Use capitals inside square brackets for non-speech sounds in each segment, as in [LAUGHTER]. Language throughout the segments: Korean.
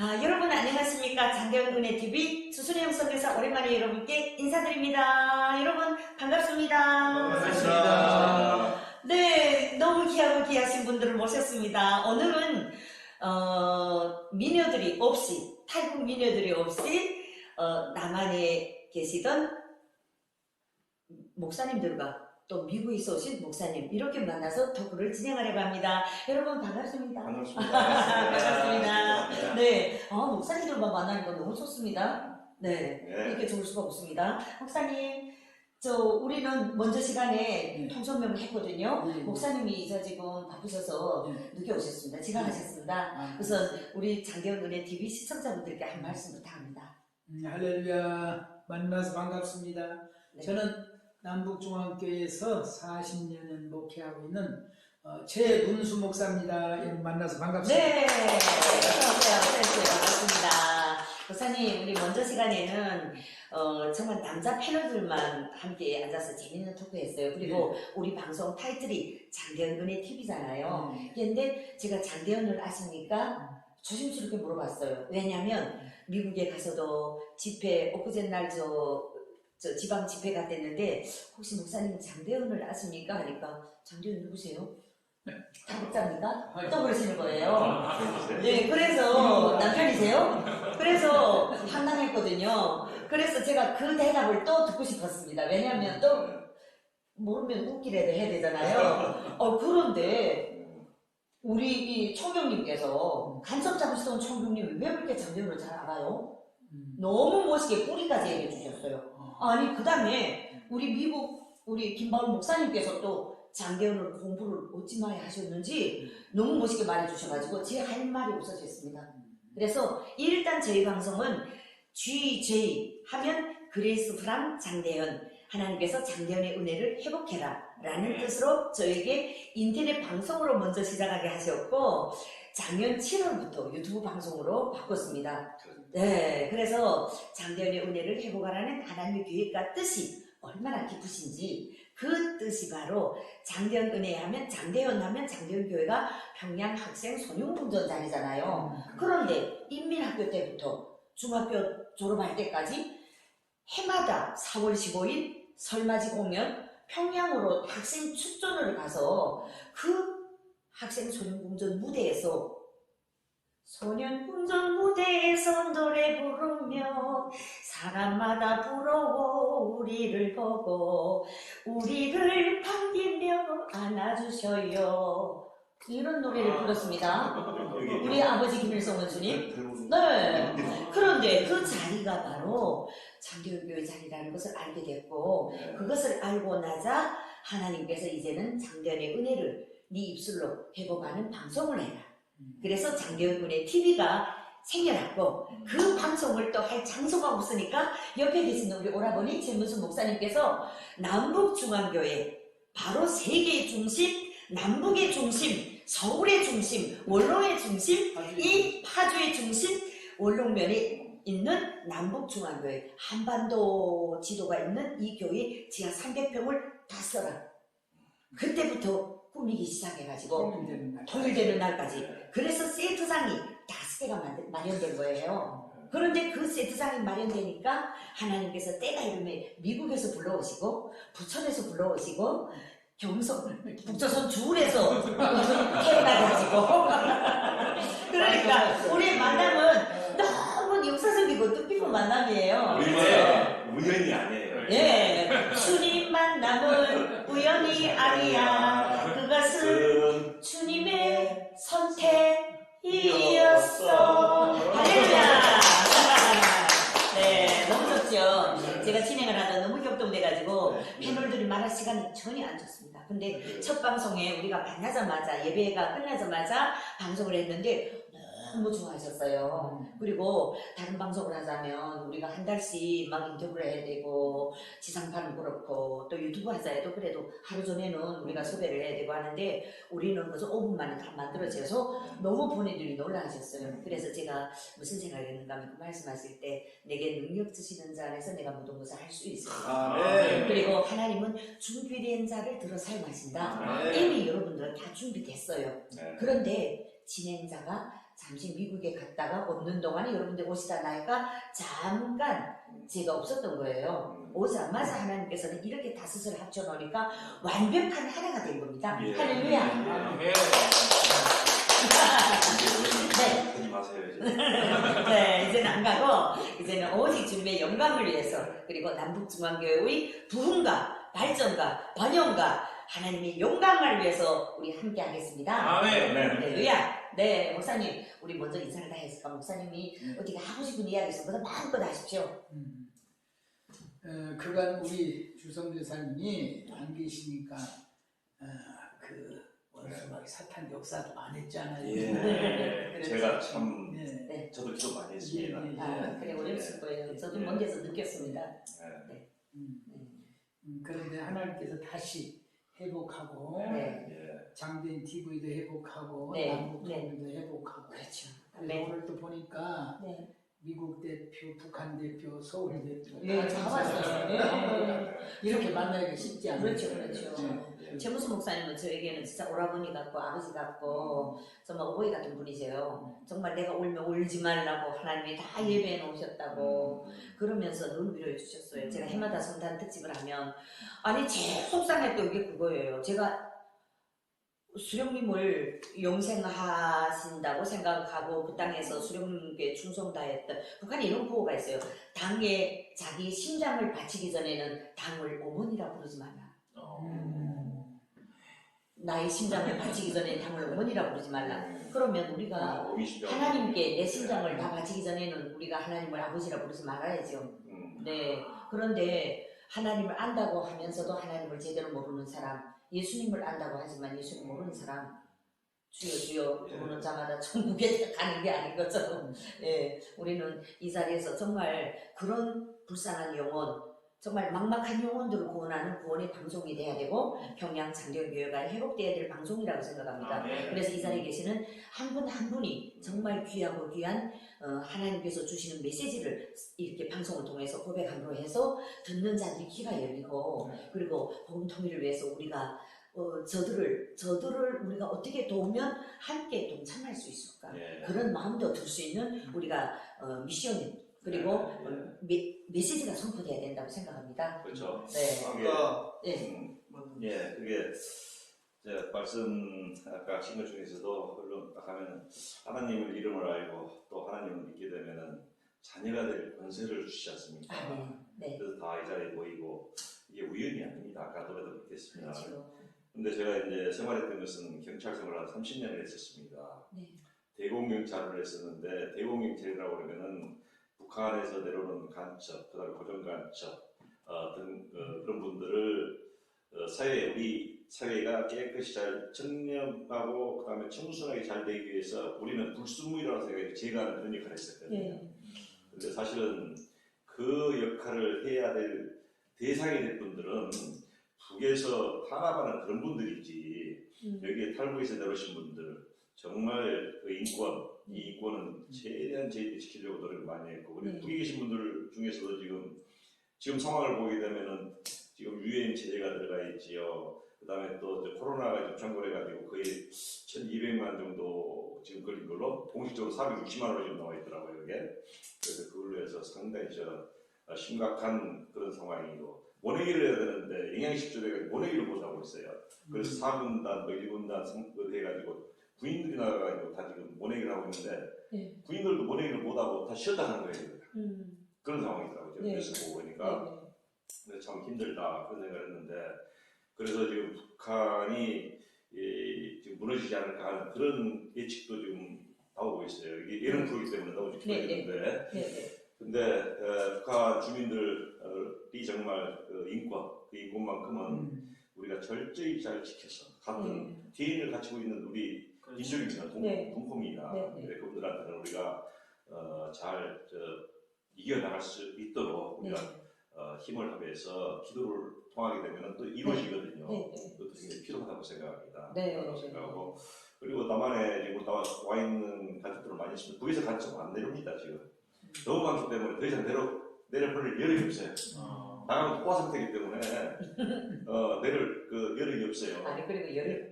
아, 여러분 안녕하십니까. 은혜 TV 주순이 형성에서 오랜만에 여러분께 인사드립니다. 여러분 반갑습니다. 반갑습니다. 네, 너무 귀하고 귀하신 분들을 모셨습니다. 오늘은 어, 미녀들이 없이 탈북 미녀들이 없이 어, 남한에 계시던 목사님들과 또 미국에서 오신 목사님 이렇게 만나서 토크를 진행하려고 합니다. 여러분 반갑습니다. 반갑습니다. [LAUGHS] 반갑습니다. 네, 아, 목사님들만 만나니까 너무 좋습니다. 네, 네. 이렇게 좋을 수가 없습니다. 목사님, 저 우리는 먼저 시간에 네. 통성명을 했거든요. 네. 목사님이 이제 지금 바쁘셔서 네. 늦게 오셨습니다. 지각하셨습니다. 아, 우선 우리 은혜 TV 시청자분들께 한 말씀 부탁합니다. 음, 할렐루야 만나서 반갑습니다. 네. 저는 남북중앙교회에서 40년을 목회하고 있는 어, 최문수 목사입니다. 여러분 만나서 반갑습니다. 네, 어서오세요. 어서오세요. 반갑습니다. 목사님, 우리 먼저 시간에는 어, 정말 남자 패널들만 함께 앉아서 재밌는 토크했어요. 그리고 우리 방송 타이틀이 장대현 은혜 TV잖아요. 음, 근데 제가 장대현을 아십니까? 조심스럽게 물어봤어요. 왜냐면 미국에 가서도 집회 엊그제 날저 저 지방 집회 갔댔는데 혹시 목사님 장대현을 아십니까? 하니까 장대현 누구세요? 타국자입니까? 또 그러시는 거예요. 네, 그래서 남편이세요? 그래서 황당했거든요. 그래서 제가 그 대답을 또 듣고 싶었습니다. 왜냐하면 또 모르면 웃기라도 해야 되잖아요. 어, 그런데 우리 이 총경님께서 간첩 잡으시던 총경님이 왜 그렇게 장대현을 잘 알아요? 음, 너무 멋있게 뿌리까지 얘기해 주셨어요. 어, 아니, 그 다음에 우리 미국, 우리 김바울 목사님께서 또 장대현을 공부를 어찌마에 하셨는지 너무 멋있게 말해주셔가지고 제 할 말이 없어졌습니다. 그래서 일단 저희 방송은 GJ 하면 그레이스 프람 장대현 하나님께서 장대현의 은혜를 회복해라 라는 뜻으로 저에게 인터넷 방송으로 먼저 시작하게 하셨고 작년 7월부터 유튜브 방송으로 바꿨습니다. 네, 그래서 장대현의 은혜를 회복하라는 하나님의 계획과 뜻이 얼마나 깊으신지 그 뜻이 바로 장대현 은혜 하면 장대현 하면 장대현 교회가 평양 학생 손용군전 자리잖아요. 그런데 인민학교 때부터 중학교 졸업할 때까지 해마다 4월 15일 설맞이 공연 평양으로 학생 축전을 가서 그 학생 소년궁전 무대에서 소년궁전 무대에서 노래 부르며 사람마다 부러워 우리를 보고 우리를 반기며 안아주셔요. 이런 노래를 불렀습니다. 우리 아버지 김일성 원수님. 네. 그런데 그 자리가 바로 장대훈교회 자리라는 것을 알게 됐고 그것을 알고 나자 하나님께서 이제는 장대현의 은혜를 네 입술로 회복하는 방송을 해라. 그래서 장대현 은혜 TV가 생겨났고 그 방송을 또 할 장소가 없으니까 옆에 계신 우리 오라버니 최문수 목사님께서 남북중앙교회 바로 세계의 중심, 남북의 중심, 서울의 중심, 원로의 중심, 이 파주의 중심 원롱면에 있는 남북중앙교회 한반도 지도가 있는 이 교회 지하 300평을 다 써라. 그때부터 꾸미기 시작해가지고 통일되는 날. 날까지. 그래서 세트장이 다 만들- 마련된 거예요. 그런데 그 세트장이 마련되니까 하나님께서 때가 이르면 미국에서 불러오시고 부천에서 불러오시고 경성 북조선 주울에서 태어나가지고 [LAUGHS] 그러니까 우리의 만남은 너무 역사적이고 뜻깊은 만남이에요. 우리가 우연이 아니에요. 예, 주님 만남은 우연이 아니야. 시간이 전혀 안 좋습니다. 근데 첫 방송에 우리가 만나자마자 예배가 끝나자마자 방송을 했는데 너무 좋아하셨어요. 그리고 다른 방송을 하자면 우리가 한 달씩 막 인터뷰를 해야 되고 지상파는 그렇고 또 유튜브 하자 해도 그래도 하루 전에는 우리가 섭외를 해야 되고 하는데 우리는 그래서 5분 만에 다 만들어져서 너무 본인들이 놀라하셨어요. 그래서 제가 무슨 생각을 했는가 하면 그 말씀하실 때 내게 능력 주시는 자 안에서 내가 모든 것을 할 수 있어요. 아멘. 그리고 하나님은 준비된 자를 들어 사용하신다. 아멘. 이미 여러분들은 다 준비됐어요. 네. 그런데 진행자가 잠시 미국에 갔다가 없는 동안에 여러분들 오시다 나니까 잠깐 제가 없었던 거예요. 음. 오자마자 하나님께서는 이렇게 다섯을 합쳐놓으니까 완벽한 하나가 된 겁니다. 예. 할렐루야. 아멘. 네. [LAUGHS] 네, 이제는 안 가고 이제는 오직 주님의 영광을 위해서 그리고 남북중앙교회의 부흥과 발전과 번영과 하나님의 영광을 위해서 우리 함께 하겠습니다. 아멘. 할렐루야. 네, 목사님, 우리 먼저 인사를 다 했을까? 목사님이 네. 어떻게 하고 싶은 이야기 있으면 마음껏 하십시오. 음. 어, 그간 우리 주성교사님이 안 계시니까 어, 그 원수막 사탄 역사도 많이 했잖아요. 예. [LAUGHS] 그래서 제가 참 예. 저도 기도 많이 했습니다. 예, 예. 아, 그래, 어렸을 거예요. 저도 먼 데서 느꼈습니다. 예. 음, 음, 음, 그런데 하나님께서 다시 회복하고 네. 예. 장대인 TV도 회복하고 네, 남북 통일도 회복하고 그렇죠. 네. 오늘 또 보니까 네. 미국 대표, 북한 대표, 서울 대표 예, 다. 왔어요. [LAUGHS] 이렇게 만나기가 쉽지 않아요. 그렇죠, 그렇죠. 네. 최무수 목사님은 저에게는 진짜 오라버니 같고 아버지 같고 정말 오보이 같은 분이세요. 정말 내가 울면 울지 말라고 하나님이 다 예배해 놓으셨다고 그러면서 늘 위로해 주셨어요. 제가 해마다 성탄 특집을 하면 아니 제일 속상했던 게 그거예요. 제가 수령님을 영생하신다고 생각하고 그 땅에서 수령님께 충성 다했던 북한에 이런 구호가 있어요. 당에 자기 심장을 바치기 전에는 당을 어머니라 부르지 말라. 음. 나의 심장을 바치기 전에 당을 어머니라 부르지 말라. 그러면 우리가 음, 오미십자. 하나님께 내 심장을 다 바치기 전에는 우리가 하나님을 아버지라 부르지 말아야죠. 음. 네. 그런데 하나님을 안다고 하면서도 하나님을 제대로 모르는 사람, 예수님을 안다고 하지만 예수님 모르는 사람, 주여 주여 부르는 자마다 천국에 [LAUGHS] 가는 게 아닌 것처럼, 예, 우리는 이 자리에서 정말 그런 불쌍한 영혼, 정말 막막한 영혼들을 구원하는 구원의 방송이 돼야 되고 평양 장경 교회가 회복돼야 될 방송이라고 생각합니다. 아멘. 그래서 이 자리에 계시는 한 분한 분이 정말 귀하고 귀한 어, 하나님께서 주시는 메시지를 이렇게 방송을 통해서 고백함으로 해서 듣는 자들이 귀가 열리고 그리고 복음 통일을 위해서 우리가 어, 저들을 저들을 우리가 어떻게 도우면 함께 동참할 수 있을까 예. 그런 마음도 들 수 있는 우리가 어, 미션 그리고. 어, 메, 메시지가 선포돼야 된다고 생각합니다. 그렇죠. 네, 아까 네, 음, 예, 그게 제 말씀 아까 하신 것 중에서도 물론 딱 하면은 하나님을 이름을 알고 또 하나님을 믿게 되면은 자녀가 될 권세를 주시지 않습니까? 아, 네, 네, 그래서 다 이 자리에 모이고 이게 우연이 아닙니다. 아까 노래도 듣겠습니다. 그렇죠. 근데 제가 이제 생활했던 것은 경찰 생활을 한 30년을 했었습니다. 네, 대공경찰을 했었는데 대공경찰이라고 그러면은 북한에서 내려오는 간첩, 그다음에 고정 간첩 어, 등 어, 그런 분들을 어, 사회 우리 사회가 깨끗이 잘 청렴하고 그다음에 청순하게 잘 되기 위해서 우리는 불순무이라고 생각해 제가 그런 역할을 했었거든요. 예, 근데 사실은 그 역할을 해야 될 대상이 될 분들은 북에서 탄압하는 그런 분들이지 음, 여기에 탈북에서 내려오신 분들 정말 그 인권 이 인권은 최대한 제일 지키려고 노력을 많이 했고 우리 네. 북에 계신 분들 중에서도 지금 지금 상황을 보게 되면은 지금 유엔 제재가 들어가 있지요. 그다음에 또 코로나가 좀 창궐해가지고 거의 1,200만 정도 지금 걸린 걸로 공식적으로 460만 원로 지금 나와 있더라고요 이게. 그래서 그걸로 해서 상당히 저 어, 심각한 그런 상황이고 모내기를 해야 되는데 영양실조제가 모내기를 못 하고 있어요. 그래서 4분단, 뭐 1분단 그 해가지고 부인들이 나가가지고 다 지금 모내기를 하고 있는데 네. 부인들도 모내기를 못하고 다 쉬었다 하는 거예요. 음, 그런 상황이더라고요. 네. 뉴스 보고 네, 보니까. 근데 참 힘들다 그런 생각을 했는데 그래서 지금 북한이 이, 지금 무너지지 않을까 하는 그런 예측도 지금 나오고 있어요. 이게 예능 프로기 때문에 나오지 네, 네. 네, 네, 근데 에, 북한 주민들이 정말 그 인권 그 인권만큼은 음. 우리가 철저히 잘 지켜서 같은 네. 개인을 가지고 있는 우리 민족입니다. 동, 네. 동포입니다. 네, 네. 그분들한테는 우리가 어, 잘 저, 이겨나갈 수 있도록 네, 우리가 어, 힘을 합해서 기도를 통하게 되면 또 이루어지거든요. 네, 네. 그것도 굉장히 필요하다고 생각합니다. 네, 네. 생각하고 그리고 남한에 지금 나와 와 있는 가족들을 많이 있습니다. 북에서 간첩 안 내려옵니다 지금. 너무 많기 때문에 더 이상 내려 내려볼 여력이 없어요. 어. 나가면 포화 상태이기 때문에 [LAUGHS] 어, 내릴 그 여력이 없어요. 아니 그리고 예,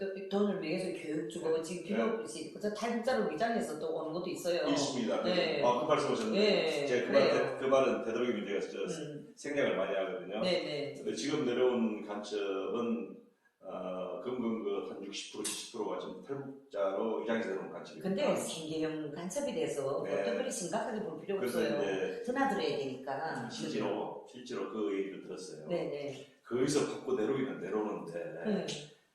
또 돈을 위해서 교육 주고 지금 필요 없이 그저 탈북자로 위장해서 또 오는 것도 있어요. 있습니다. 네. 아, 그 말씀하셨는데 네, 제가 그. 말, 그 말은 되도록이면 제가 저 음, 생략을 많이 하거든요. 네네. 근데 지금 내려온 간첩은 어, 금금 60% 70%가 지금 탈북자로 내려온 간첩입니다. 근데 생계형 간첩이 돼서 네. 특별히 심각하게 볼 필요 없어요. 드나들어야 되니까. 실제로 실제로 그 얘기를 들었어요. 네네. 거기서 받고 내려오기는 내려오는데 네.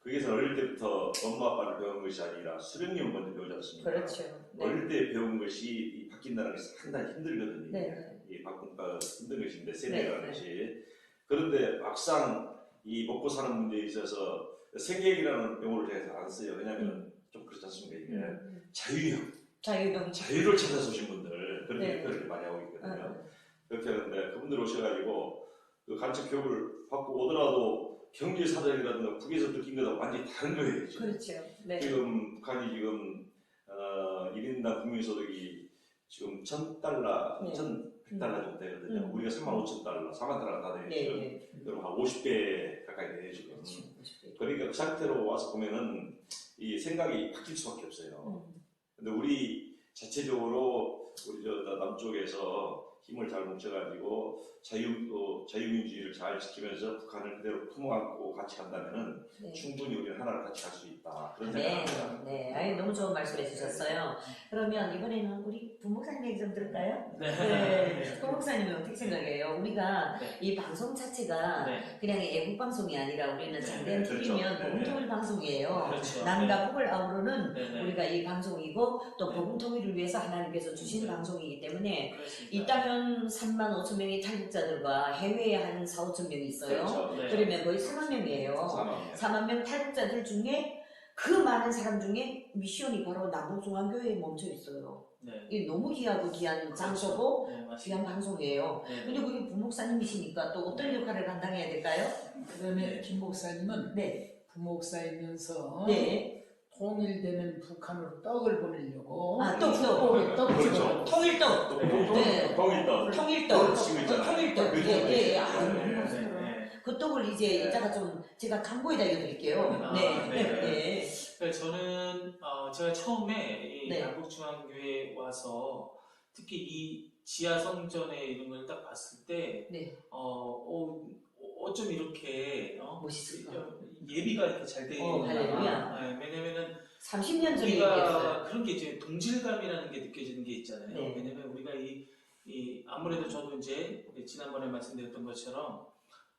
거기서 어릴 때부터 엄마 아빠를 배운 것이 아니라 수령님을 먼저 배우지 않습니까? 그렇죠. 네. 어릴 때 배운 것이 이 바뀐다는 것이 상당히 힘들거든요. 네. 이 바꾼가 힘든 것인데 네, 세대라는 네. 것이 그런데 막상 이 먹고 사는 문제에 있어서 생계이라는 용어를 제가 잘안 써요. 왜냐하면 좀 그렇지 않습니까 이게 음. 자유형 자유형. 자유를 찾아서 오신 분들 그런 네. 표현을 많이 하고 있거든요. 어, 그렇게 하는데 그분들 오셔가지고 그 간첩 교육을 받고 오더라도 경제 사정이라든가 북에서 느낀 거랑 완전히 다른 거예요. 지금. 그렇죠. 네. 지금 북한이 지금 어, 1인당 국민소득이 지금 1000달러, 네. 1100 달러 정도 되거든요. 음. 우리가 3만 5천 달러, 4만 달러가 다 돼요. 네. 지금. 네. 그럼 한 50배 가까이 돼요, 지금. 그렇죠. 그러니까 그 상태로 와서 보면은 이 생각이 바뀔 수밖에 없어요. 음. 근데 우리 자체적으로 우리 저 남쪽에서 힘을 잘 뭉쳐가지고 자유 어, 자유민주주의를 잘 지키면서 북한을 그대로 품어안고 같이 간다면은 네. 충분히 우리는 하나를 같이 할수 있다 그런 네, 생각합니다. 네, 아니, 너무 좋은 말씀해 주셨어요. 그러면 이번에는 우리 부목사님 얘기 좀 들을까요? 네, 부목사님은 어떻게 생각해요? 우리가 네. 이 방송 자체가 네. 그냥 애국 방송이 아니라 우리는 네, 장대한 네, 그렇죠. TV면 네, 복음통일 방송이에요. 그렇죠. 남과 북을 아우르는. 우리가 이 방송이고 또 네. 복음통일을 위해서 하나님께서 주신 네. 방송이기 때문에 그렇습니다. 이 땅은 3만 5천 명의 탈북자들과 해외에 한 4, 5천 명이 있어요. 그렇죠. 네. 그러면 거의 4만 명이에요. 사망. 4만 명 탈북자들 중에 그 많은 사람 중에 미션이 바로 남북중앙교회에 멈춰 있어요. 네. 이게 너무 귀하고 귀한 장소고 네. 귀한 방송이에요. 네. 근데 그게 부목사님이시니까 또 어떤 역할을 감당해야 될까요? 그다음에 김 목사님은 네, 부목사이면서 네. 통일되는 북한으로 떡을 보내려고 아, 떡, 떡. 그렇죠. 통일떡, 또 네. 동- 네. 통일떡, 떡 치고 있잖아요. 통일떡. 그렇죠. 예, 예, 예. 네. 아, 네, 네. 네. 그 떡을 이제 네. 이따가 좀 제가 광고에다 이어드릴게요. 아, 네, 네. 네. 그러니까 저는 어, 제가 처음에 이 네. 남북중앙교회 와서 특히 이 지하 성전의 이런 걸 딱 봤을 때 네. 어, 어, 어쩜 이렇게 어, 멋있을까? 예비가 이렇게 잘 되어 어, 있나 할렐루야. 네, 왜냐면은 30년 전에. 우리가 그런 게 이제 동질감이라는 게 느껴지는 게 있잖아요. 네. 왜냐면 우리가 이, 이 아무래도 저도 이제 지난번에 말씀드렸던 것처럼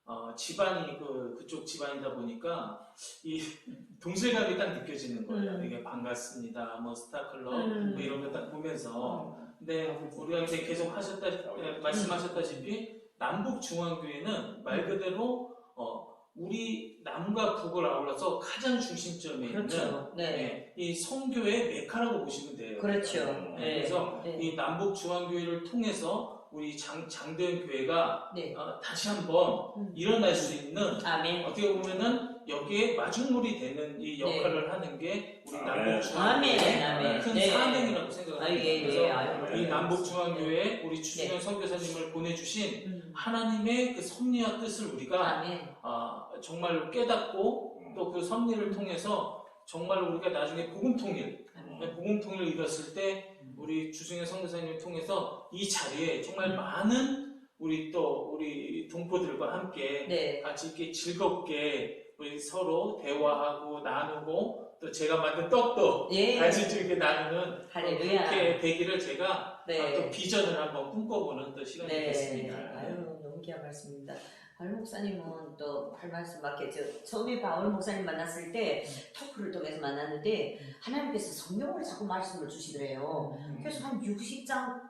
어, 집안이 그 그쪽 집안이다 보니까 이 [LAUGHS] 동질감이 딱 느껴지는 거예요. 음. 이게 반갑습니다. 뭐 스타클럽 음. 뭐 이런 거 딱 보면서 어. 근데 우리가 이제 계속 하셨다 예, 말씀하셨다시피 남북 중앙교회는 말 그대로 어, 우리 남과 북을 아울러서 가장 중심점에 있는 그렇죠. 네. 예, 이 성교의 메카라고 보시면 돼요. 그렇죠. 음. 네. 그래서 네. 이 남북 중앙교회를 통해서 우리 장, 장대현 교회가 네. 어, 다시 한번 음. 일어날 수 있는 아멘. 어떻게 보면은 여기에 마중물이 되는 이 역할을 하는 게 우리 아멘. 남북 네. 아멘. 중앙교회의 아멘. 큰 네. 사명이라고 생각합니다. 아, 예, 예. 그래서 아유. 이 남북 중앙교회 우리 네. 주승현 선교사님을 보내주신 음. 하나님의 그 섭리와 뜻을 우리가. 아, 정말 깨닫고 음. 또그 섭리를 통해서 정말 우리가 나중에 복음 통일, 아멘. 복음 통일을 이뤘을 때 우리 주승현 선교사님을 통해서 이 자리에 정말 음. 많은 우리 또 우리 동포들과 함께 네. 같이 이렇게 즐겁게 우리 서로 대화하고 나누고 또 제가 만든 떡도 예. 같이 좀 이렇게 나누는 할렐루야. 그렇게 되기를 제가 네. 아, 또 비전을 한번 꿈꿔보는 또 시간이 네. 되겠습니다. 아유, 너무 귀한 말씀입니다. 발 목사님은 또 할 말씀 맞겠죠. 처음에 바울 목사님 만났을 때 토크를 통해서 만났는데 하나님께서 성경으로 자꾸 말씀을 주시더래요. 그래서 한 60장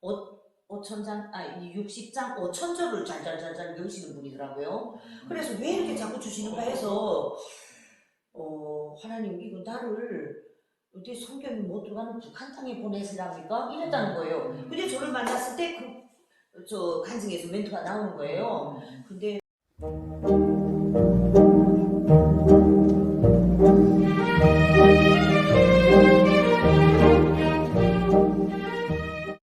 5, 5천장 아니 60장 5천 절을 잘잘잘잘 외우시는 분이더라고요. 그래서 왜 이렇게 자꾸 주시는가 해서 어 하나님 이거 나를 어디 성경이 못 들어가는 북한 땅에 보내시랍니까? 이랬다는 거예요. 근데 저를 만났을 때 그 저 간증에서 멘트가 나오는 거예요. 근데